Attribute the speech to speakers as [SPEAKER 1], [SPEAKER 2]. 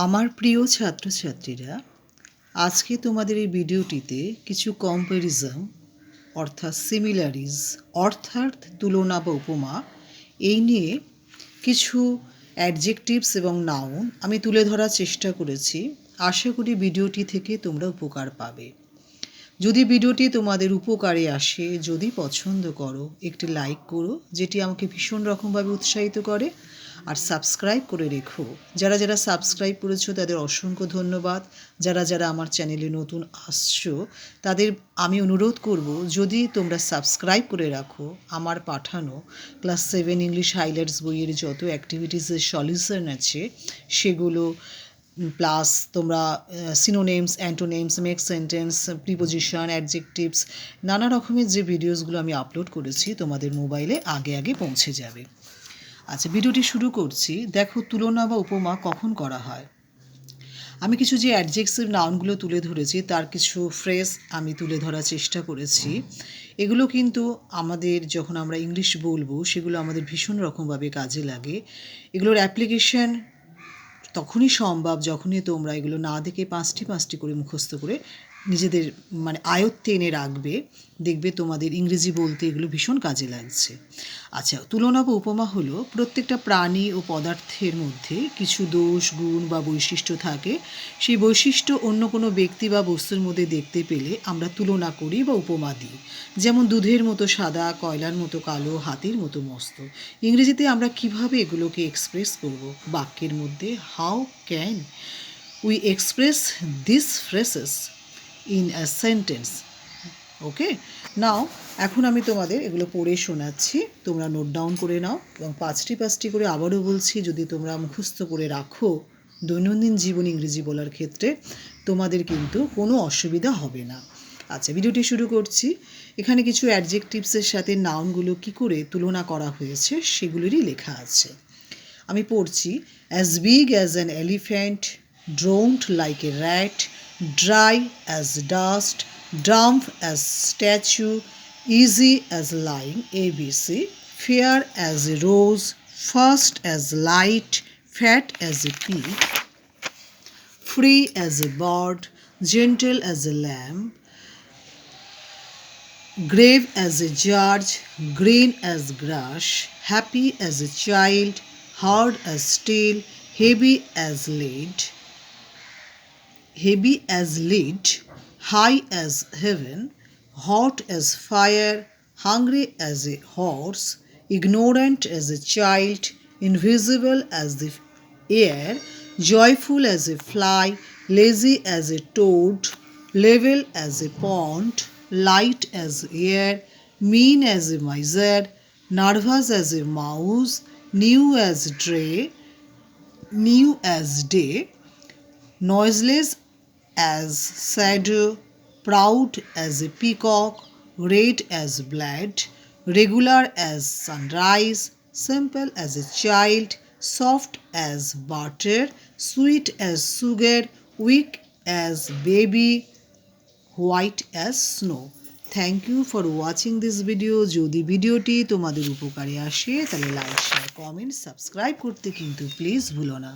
[SPEAKER 1] আমার প্রিয় ছাত্রছাত্রীরা, আজকে তোমাদের এই ভিডিওটিতে কিছু কম্প্যারিজম অর্থাৎ সিমিলারিজ অর্থাৎ তুলনা বা উপমা এই নিয়ে কিছু অ্যাডজেক্টিভস এবং নাউন আমি তুলে ধরার চেষ্টা করেছি। আশা করি ভিডিওটি থেকে তোমরা উপকার পাবে। যদি ভিডিওটি তোমাদের উপকারে আসে, যদি পছন্দ করো, একটি লাইক করো, যেটি আমাকে ভীষণ রকমভাবে উৎসাহিত করে আর সাবস্ক্রাইব করে রেখো। যারা যারা সাবস্ক্রাইব করেছ, তাদের অসংখ্য ধন্যবাদ। যারা যারা আমার চ্যানেলে নতুন আসছো, তাদের আমি অনুরোধ করব, যদি তোমরা সাবস্ক্রাইব করে রাখো আমার পাঠানো ক্লাস সেভেন ইংলিশ হাইলাইটস বইয়ের যত অ্যাক্টিভিটিসের সলিউশন আছে, সেগুলো প্লাস তোমরা synonyms antonyms make sentence preposition adjectives নানা রকমের যে ভিডিওসগুলো আমি আপলোড করেছি, তোমাদের মোবাইলে আগে আগে পৌঁছে যাবে। আচ্ছা ভিডিওটি শুরু করছি। দেখো তুলনা বা উপমা কখন করা হয়। আমি কিছু যে অ্যাডজেক্টিভ নাউনগুলো তুলে ধরেছি, তার কিছু ফ্রেজ আমি তুলে ধরার চেষ্টা করেছি। এগুলো কিন্তু আমাদের, যখন আমরা ইংলিশ বলব, সেগুলো আমাদের ভীষণ রকমভাবে কাজে লাগে। এগুলোর অ্যাপ্লিকেশন তখনই সম্ভব যখনই তোমরা এগুলো না দেখে পাঁচটি পাঁচটি করে মুখস্থ করে নিজেদের মানে আয়ত্তে এনে রাখবে, দেখবে তোমাদের ইংরেজি বলতে এগুলো ভীষণ কাজে লাগছে। আচ্ছা তুলনা বা উপমা হলো প্রত্যেকটা প্রাণী ও পদার্থের মধ্যে কিছু দোষ, গুণ বা বৈশিষ্ট্য থাকে। সেই বৈশিষ্ট্য অন্য কোনো ব্যক্তি বা বস্তুর মধ্যে দেখতে পেলে আমরা তুলনা করি বা উপমা দিই। যেমন দুধের মতো সাদা, কয়লার মতো কালো, হাতির মতো মস্ত। ইংরেজিতে আমরা কীভাবে এগুলোকে এক্সপ্রেস করব? বাক্যের মধ্যে how can we express this phrases in a sentence okay now এখন আমি তোমাদের এগুলো পড়ে শোনাচ্ছি। তোমরা নোট ডাউন করে নাও এবং পাঁচটি পাঁচটি করে আবারও বলছি, যদি তোমরা মুখস্থ করে রাখো দৈনন্দিন জীবন ইংরেজি বলার ক্ষেত্রে, তোমাদের কিন্তু কোনো অসুবিধা হবে না। আচ্ছা ভিডিওটি শুরু করছি। এখানে কিছু অ্যাডজেক্টিভসের সাথে নাউনগুলো কি করে তুলনা করা হয়েছে, সেগুলোরই লেখা আছে। আমি পড়ছি as big as an elephant ড্রোন্ট like a rat dry as dust, dumb as statue, easy as lying ABC, fair as a rose, fast as light, fat as a pea, free as a bird, gentle as a lamb, grave as a judge, green as grass, happy as a child, hard as steel, heavy as lead, heavy as lead, high as heaven, hot as fire, hungry as a horse, ignorant as a child, invisible as the air, joyful as a fly, lazy as a toad, level as a pond, light as air, mean as a miser, nervous as a mouse, new as day, new as day, noiseless as shadow, proud as a peacock, red as blood, regular as sunrise, simple as a child, soft as butter, sweet as sugar, weak as baby, white as snow thank you for watching this video যদি ভিডিওটি তোমাদের উপকারে আসে তাহলে like share comment subscribe করতে কিন্তু please ভুলো না